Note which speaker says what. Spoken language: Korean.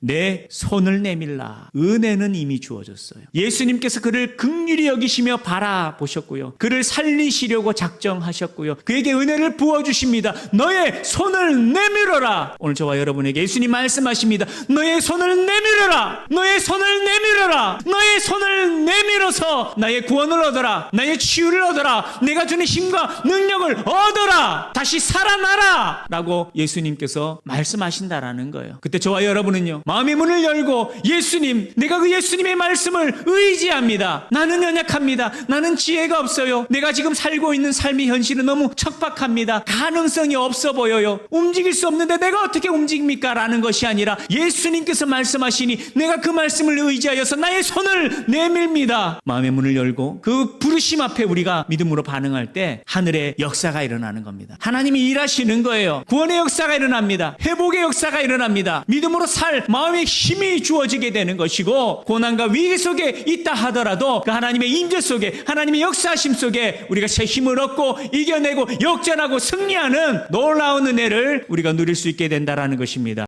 Speaker 1: 내 손을 내밀라. 은혜는 이미 주어졌어요. 예수님께서 그를 극률히 여기시며 바라보셨고요. 그를 살리시려고 작정하셨고요. 그에게 은혜를 부어주십니다. 너의 손을 내밀어라. 오늘 저와 여러분에게 예수님 말씀하십니다. 너의 손을 내밀어라. 너의 손을 내밀어라. 너의 손을 내밀어서 나의 구원을 얻어라. 나의 치유를 얻어라. 내가 주는 힘과 능력을 얻어라. 다시 살아나라. 라고 예수님께서 말씀하신다라는 거예요. 그때 저와 여러분은요. 마음의 문을 열고 예수님, 내가 그 예수님의 말씀을 의지합니다. 나는 연약합니다. 나는 지혜가 없어요. 내가 지금 살고 있는 삶의 현실은 너무 척박합니다. 가능성이 없어 보여요. 움직일 수 없는데 내가 어떻게 움직입니까? 라는 것이 아니라 예수님께서 말씀하시니 내가 그 말씀을 의지하여서 나의 손을 내밀니다. 마음의 문을 열고 그 부르심 앞에 우리가 믿음으로 반응할 때 하늘의 역사가 일어나는 겁니다. 하나님이 일하시는 거예요. 구원의 역사가 일어납니다. 회복의 역사가 일어납니다. 믿음으로 살 마음의 힘이 주어지게 되는 것이고 고난과 위기 속에 있다 하더라도 그 하나님의 임재 속에 하나님의 역사하심 속에 우리가 새 힘을 얻고 이겨내고 역전하고 승리하는 놀라운 은혜를 우리가 누릴 수 있게 된다라는 것입니다.